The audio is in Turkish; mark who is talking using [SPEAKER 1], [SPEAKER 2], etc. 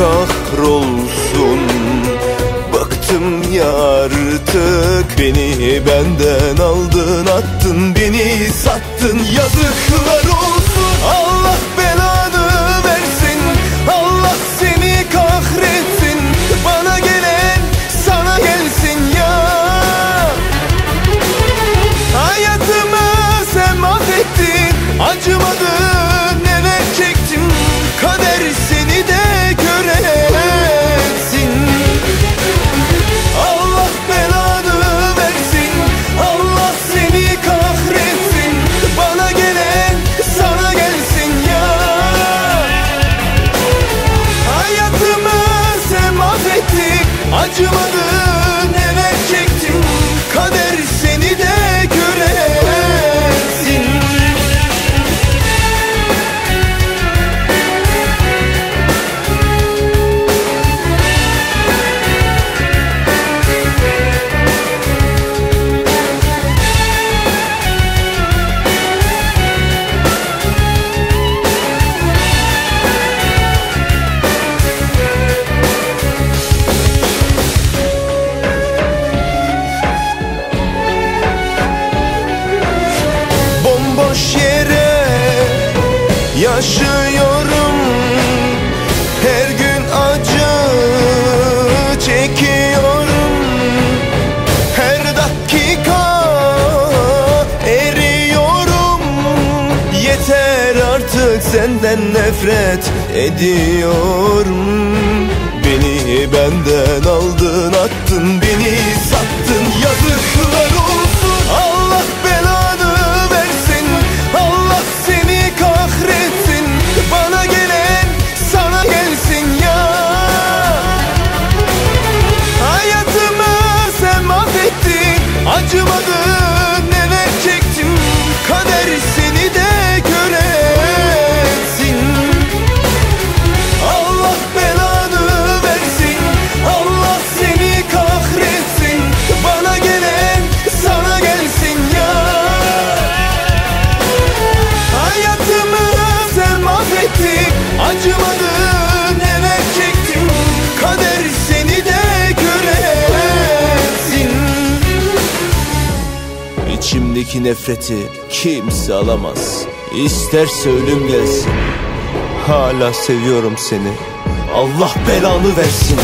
[SPEAKER 1] Kahrolsun. Bıktım ya artık Beni benden aldın attın Beni sattın. Yazıklar olsun yaşıyorum. Her gün acı çekiyorum. Her dakika eriyorum. Yeter artık senden nefret ediyorum. Beni benden aldın attın beni İçimdeki nefreti kimse alamaz. İsterse ölüm gelsin. Hala seviyorum seni. Allah belanı versin